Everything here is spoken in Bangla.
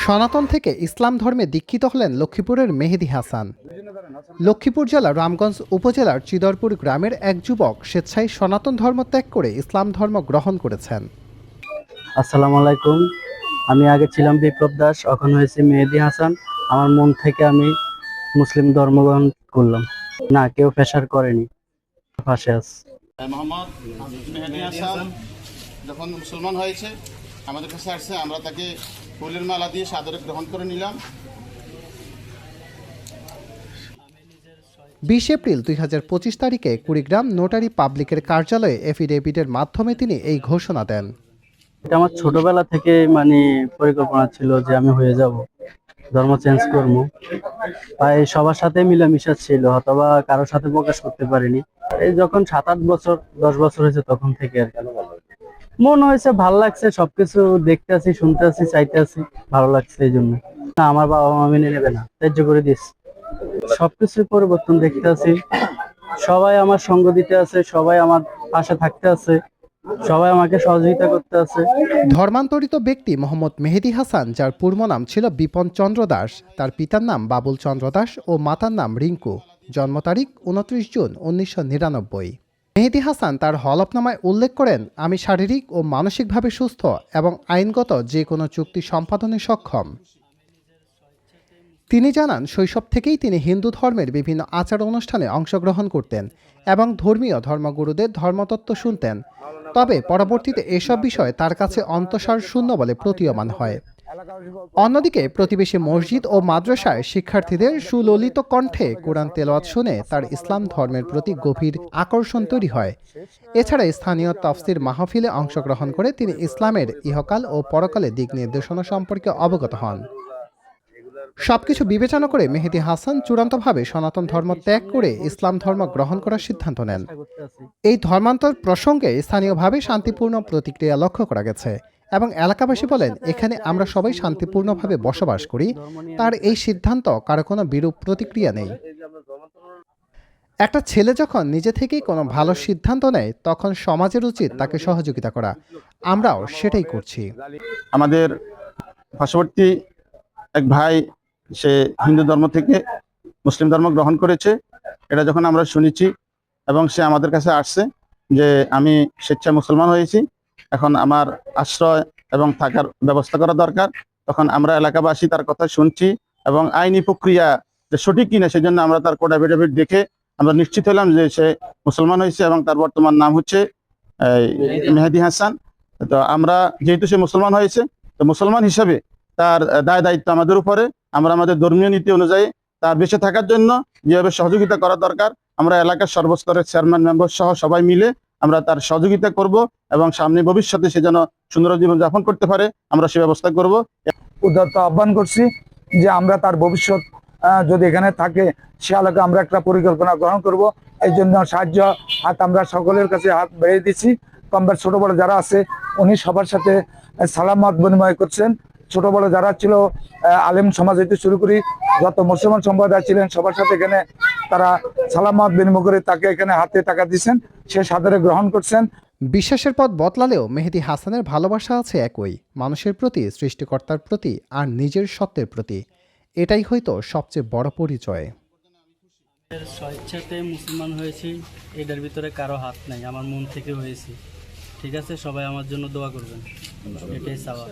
সনাতন থেকে ইসলাম ধর্মে দীক্ষিত হলেন লক্ষ্মীপুরের মেহেদি হাসান। লক্ষ্মীপুর জেলার রামগঞ্জ উপজেলার চিদরপুর গ্রামের এক যুবক স্বেচ্ছায় সনাতন ধর্ম ত্যাগ করে ইসলাম ধর্ম গ্রহণ করেছেন। আসসালামু আলাইকুম। আমি আগে ছিলাম বিপ্লব দাস এখন হয়েছি মেহেদি হাসান। আমার মন থেকে আমি মুসলিম ধর্মগ্রহণ করলাম। না কেউ প্রেশার করেনি। পাশে আছে। মোহাম্মদ মেহেদি হাসান যখন মুসলমান হয়েছে। আমাদের কাছে আসছে আমরা তাকে ফুলের মালা দিয়ে সাদরে গ্রহণ করে নিলাম। বিশ এপ্রিল দুই হাজার পঁচিশ তারিখে কুড়িগ্রাম নোটারি পাবলিকের কার্যালয়ে এফিডেভিটের মাধ্যমে তিনি এই ঘোষণা দেন। এটা আমার ছোটবেলা থেকে মানে পরিকল্পনা ছিল যে আমি হয়ে যাব ধর্ম চেঞ্জ করব। তাই সবার সাথে মিলামিশা ছিল অথবা কারোর সাথে প্রকাশ করতে পারিনি। এই যখন সাত আট বছর দশ বছর হয়েছে তখন থেকে আর মন হয়েছে, ভালো লাগছে, সবকিছু দেখতে আছি, শুনতে আছি, চাইতে আছি, ভালো লাগছে এই জন্য। আমার বাবা মা মেনে নেবে না, ত্যায্য করে দিস। সবকিছুর পরিবর্তন দেখতে আছি। সবাই আমার সঙ্গ দিতে আছে, সবাই আমার পাশে থাকতে আছে, সবাই আমাকে সহযোগিতা করতে আছে। ধর্মান্তরিত ব্যক্তি মোহাম্মদ মেহেদি হাসান, যার পূর্ব নাম ছিল বিপন চন্দ্র দাস, তার পিতার নাম বাবুল চন্দ্র দাস ও মাতার নাম রিঙ্কু। জন্ম তারিখ উনত্রিশ জুন উনিশশো নিরানব্বই। মেহেদি হাসান তার হলফনামায় উল্লেখ করেন, আমি শারীরিক ও মানসিকভাবে সুস্থ এবং আইনগত যে কোনো চুক্তি সম্পাদনে সক্ষম। তিনি জানান, শৈশব থেকেই তিনি হিন্দু ধর্মের বিভিন্ন আচার অনুষ্ঠানে অংশগ্রহণ করতেন এবং ধর্মীয় ধর্মগুরুদের ধর্মতত্ত্ব শুনতেন। তবে পরবর্তীতে এসব বিষয় তার কাছে অন্তঃসার শূন্য বলে প্রতীয়মান হয়। অন্যদিকে প্রতিবেশী মসজিদ ও মাদ্রাসায় শিক্ষার্থীদের সুললিত কণ্ঠে কোরআন তেলাওয়াত শুনে তার ইসলাম ধর্মের প্রতি গভীর আকর্ষণ তৈরি হয়। এছাড়া স্থানীয় তফসির মাহফিলে অংশগ্রহণ করে তিনি ইসলামের ইহকাল ও পরকালে দিক নির্দেশনা সম্পর্কে অবগত হন। সবকিছু বিবেচনা করে মেহেদি হাসান চূড়ান্তভাবে সনাতন ধর্ম ত্যাগ করে ইসলাম ধর্ম গ্রহণ করার সিদ্ধান্ত নেন। এই ধর্মান্তর প্রসঙ্গে স্থানীয়ভাবে শান্তিপূর্ণ প্রতিক্রিয়া লক্ষ্য করা গেছে। এবং এলাকাবাসী বলেন এখানে আমরা সবাই শান্তিপূর্ণভাবে বসবাস করি। তার এই সিদ্ধান্ত কারও কোনো বিরূপ প্রতিক্রিয়া নেই। একটা ছেলে যখন নিজে থেকেই কোনো ভালো সিদ্ধান্ত নেয় তখন সমাজের উচিত তাকে সহযোগিতা করা। আমরাও সেটাই করছি। আমাদের পার্শ্ববর্তী এক ভাই সে হিন্দু ধর্ম থেকে মুসলিম ধর্ম গ্রহণ করেছে। এটা যখন আমরা শুনেছি এবং সে আমাদের কাছে আসছে যে আমি স্বেচ্ছায় মুসলমান হয়েছি এখন আমার আশ্রয় এবং থাকার ব্যবস্থা করা দরকার। তখন আমরা এলাকাবাসী তার কথা শুনছি এবং আইনি প্রক্রিয়া যে সঠিক কিনা সেজন্য আমরা তার কোড অ্যাফিডেভিট দেখে আমরা নিশ্চিত হলাম যে সে মুসলমান হয়েছে এবং তার বর্তমান নাম হচ্ছে মেহেদি হাসান। তো আমরা যেহেতু সে মুসলমান হয়েছে, তো মুসলমান হিসাবে তার দায় দায়িত্ব আমাদের উপরে। আমরা আমাদের ধর্মীয় নীতি অনুযায়ী তার বেঁচে থাকার জন্য যেভাবে সহযোগিতা করা দরকার, আমরা এলাকার সর্বস্তরের চেয়ারম্যান মেম্বার সহ সবাই মিলে আমরা তার সহযোগিতা করব এবং সামনে ভবিষ্যতে সে যেন সুন্দর জীবন যাপন করতে পারে, আমরা সে ব্যবস্থা করব। উদাত্ত আহ্বান করছি যে আমরা তার ভবিষ্যৎ যদি এখানে থাকে, সে আলোকে আমরা একটা পরিকল্পনা গ্রহণ করব। এই জন্য সাহায্য, হাত আমরা সকলের কাছে হাত বেড়ে দিচ্ছি। আমরা ছোট বড় যারা আছে, উনি সবার সাথে সালামত বিনিময় করছেন। ছোট বড় যারা ছিল আলেম সমাজ হইতে শুরু করি, যত মুসলমান সম্প্রদায় ছিলেন, সবার সাথে এখানে তারা সালামত বিনিময় করে তাকে এখানে হাতে টাকা দিচ্ছেন সে সাদরে গ্রহণ করছেন। বিশ্বাসের পথ বদলালেও মেহেদি হাসানের ভালোবাসা আছে একই মানুষের প্রতি সৃষ্টিকর্তার প্রতি আর নিজের সত্যের প্রতি। এটাই হয়তো সবচেয়ে বড় পরিচয়। স্বেচ্ছাতে মুসলমান হয়েছি এটার ভিতরে কারও হাত নাই আমার মন থেকে হয়েছি। ঠিক আছে সবাই আমার জন্য দোয়া করবেন। এটাই চাওয়া